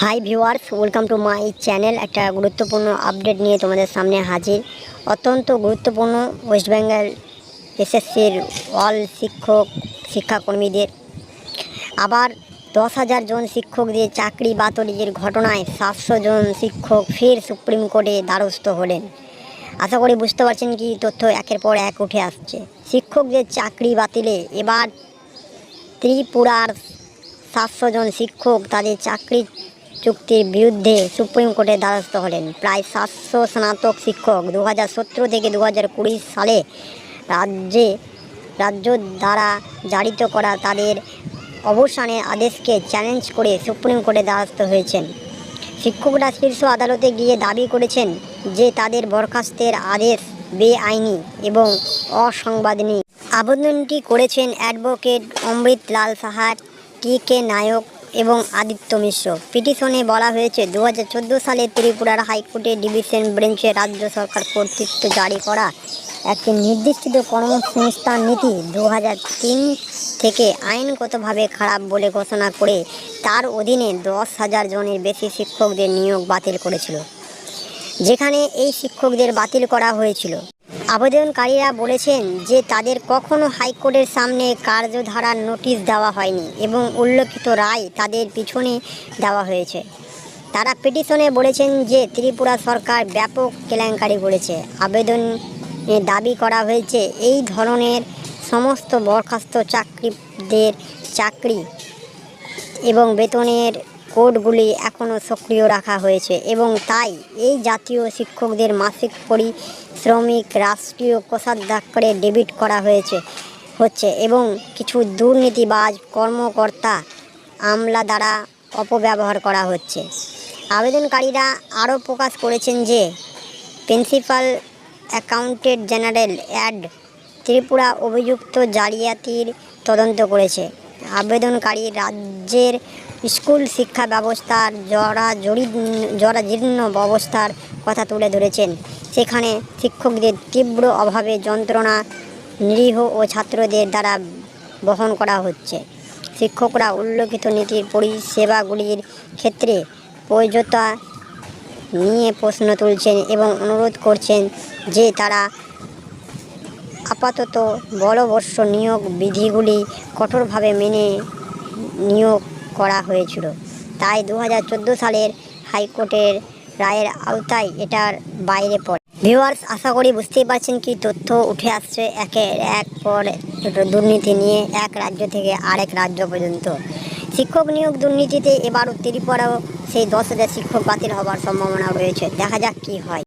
Hi viewers welcome to my channel একটা গুরুত্বপূর্ণ update নিয়ে তোমাদের সামনে হাজির। অত্যন্ত গুরুত্বপূর্ণ ওয়েস্ট বেঙ্গল এসএসসির অল শিক্ষক, শিক্ষাকর্মীদের। আবার দশ হাজার জন শিক্ষকদের চাকরি বাতরির ঘটনায় সাতশো জন শিক্ষক ফের সুপ্রিম কোর্টে দ্বারস্থ হলেন। আশা করি বুঝতে পারছেন কি তথ্য একের পর এক উঠে আসছে। শিক্ষকদের চাকরি বাতিলে এবার ত্রিপুরার সাতশো জন শিক্ষক তাদের চাকরি চুক্তির বিরুদ্ধে সুপ্রিম কোর্টে দ্বারস্থ হলেন। প্রায় সাতশো স্নাতক শিক্ষক দু হাজার সতেরো থেকে দু হাজার কুড়ি সালে রাজ্যে, রাজ্য দ্বারা জারিত করা তাদের অবসানের আদেশকে চ্যালেঞ্জ করে সুপ্রিম কোর্টে দ্বারস্থ হয়েছেন। শিক্ষকরা শীর্ষ আদালতে গিয়ে দাবি করেছেন যে তাদের বরখাস্তের আদেশ বেআইনি এবং অসাংবিধানিক। আবেদনটি করেছেন অ্যাডভোকেট অমৃত লাল সাহার, টি কে নায়ক এবং আদিত্য মিশ্র। পিটিশনে বলা হয়েছে দু হাজার চোদ্দ সালে ত্রিপুরার হাইকোর্টে ডিভিশন বেঞ্চে রাজ্য সরকার কর্তৃত্ব জারি করা একটি নির্দিষ্ট কর্মসংস্থান নীতি দু হাজার তিন থেকে আইনগতভাবে খারাপ বলে ঘোষণা করে তার অধীনে দশ হাজার জনের বেশি শিক্ষকদের নিয়োগ বাতিল করেছিল, যেখানে এই শিক্ষকদের বাতিল করা হয়েছিল। আবেদনকারীরা বলেছেন যে তাদের কখনো হাইকোর্টের সামনে কার্যধারার নোটিশ দেওয়া হয়নি এবং উল্লেখিত রায় তাদের পিছনে দেওয়া হয়েছে। তারা পিটিশনে বলেছেন যে ত্রিপুরা সরকার ব্যাপক কেলেঙ্কারি করেছে। আবেদনে দাবি করা হয়েছে এই ধরনের সমস্ত বরখাস্ত চাকরিদের চাকরি এবং বেতনের কোডগুলি এখনও সক্রিয় রাখা হয়েছে এবং তাই এই জাতীয় শিক্ষকদের মাসিক পরিশ্রমিক রাষ্ট্রীয় কোষাধ্যক্ষরে ডেবিট করা হয়েছে, হচ্ছে এবং কিছু দুর্নীতিবাজ কর্মকর্তা আমলা দ্বারা অপব্যবহার করা হচ্ছে। আবেদনকারীরা আরও প্রকাশ করেছেন যে, প্রিন্সিপাল অ্যাকাউন্টেন্ট জেনারেল অ্যাড ত্রিপুরা অভিযুক্ত জালিয়াতির তদন্ত করেছে। আবেদনকারী রাজ্যের স্কুল শিক্ষা ব্যবস্থার জরা জরাজরি জরাজীর্ণ অবস্থার কথা তুলে ধরেছেন। সেখানে শিক্ষকদের তীব্র অভাবে যন্ত্রণা, নিরীহ ও ছাত্রদের দ্বারা বহন করা হচ্ছে। শিক্ষকরা উল্লেখিত নীতির পরিষেবাগুলির ক্ষেত্রে প্রয়োজতা নিয়ে প্রশ্ন তুলছেন এবং অনুরোধ করছেন যে তারা আপাতত বলবর্ষ নিয়োগ বিধিগুলি কঠোরভাবে মেনে নিয়োগ করা হয়েছিল। তাই দু হাজার চোদ্দ সালের হাইকোর্টের রায়ের আওতায় এটার বাইরে পড়ে। ভিউয়ার্স, আশা করি বুঝতেই পারছেন কি তথ্য উঠে আসছে একের এক পর দুর্নীতি নিয়ে এক রাজ্য থেকে আরেক রাজ্য পর্যন্ত। শিক্ষক নিয়োগ দুর্নীতিতে এবারও ত্রিপুরাও সেই দশ হাজার শিক্ষক বাতিল হওয়ার সম্ভাবনা রয়েছে। দেখা যাক কী হয়।